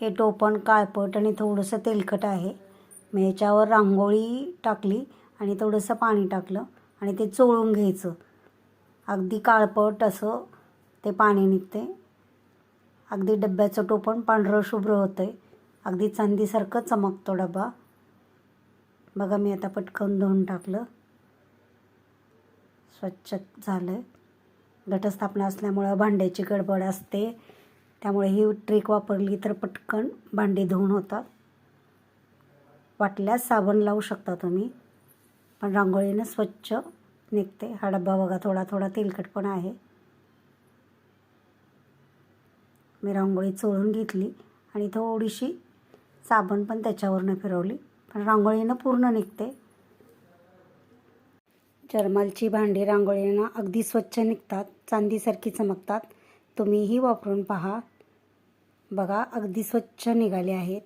हे टोपण काळपट आणि थोडंसं तेलकट आहे. मी याच्यावर रांगोळी टाकली आणि थोडंसं पाणी टाकलं आणि ते चोळून घ्यायचं. अगदी काळपट असं ते पाणी निघते अगदी डब्याचं टोपण पांढरं शुभ्र होतं आहे अगदी चांदीसारखं चमकतो डबा बघा मी आता पटकन धुवून टाकलं. स्वच्छ झालं आहे घटस्थापना असल्यामुळं भांड्याची गडबड असते. त्यामुळे ही ट्रिक वापरली तर पटकन भांडी धुवून होतात. वाटल्यास साबण लावू शकता तुम्ही पण रांगोळीनं स्वच्छ निघते. हा डब्बा बघा थोडा थोडा तेलकट पण आहे. मी रांगोळी चोळून घेतली आणि थोडीशी साबण पण त्याच्यावरनं फिरवली पण रांगोळीनं पूर्ण निघते. जर्मलची भांडी रांगोळीनं अगदी स्वच्छ निघतात चांदीसारखी चमकतात. तुम्हीही वापरून पहा. बघा अगदी स्वच्छ निघाले आहेत.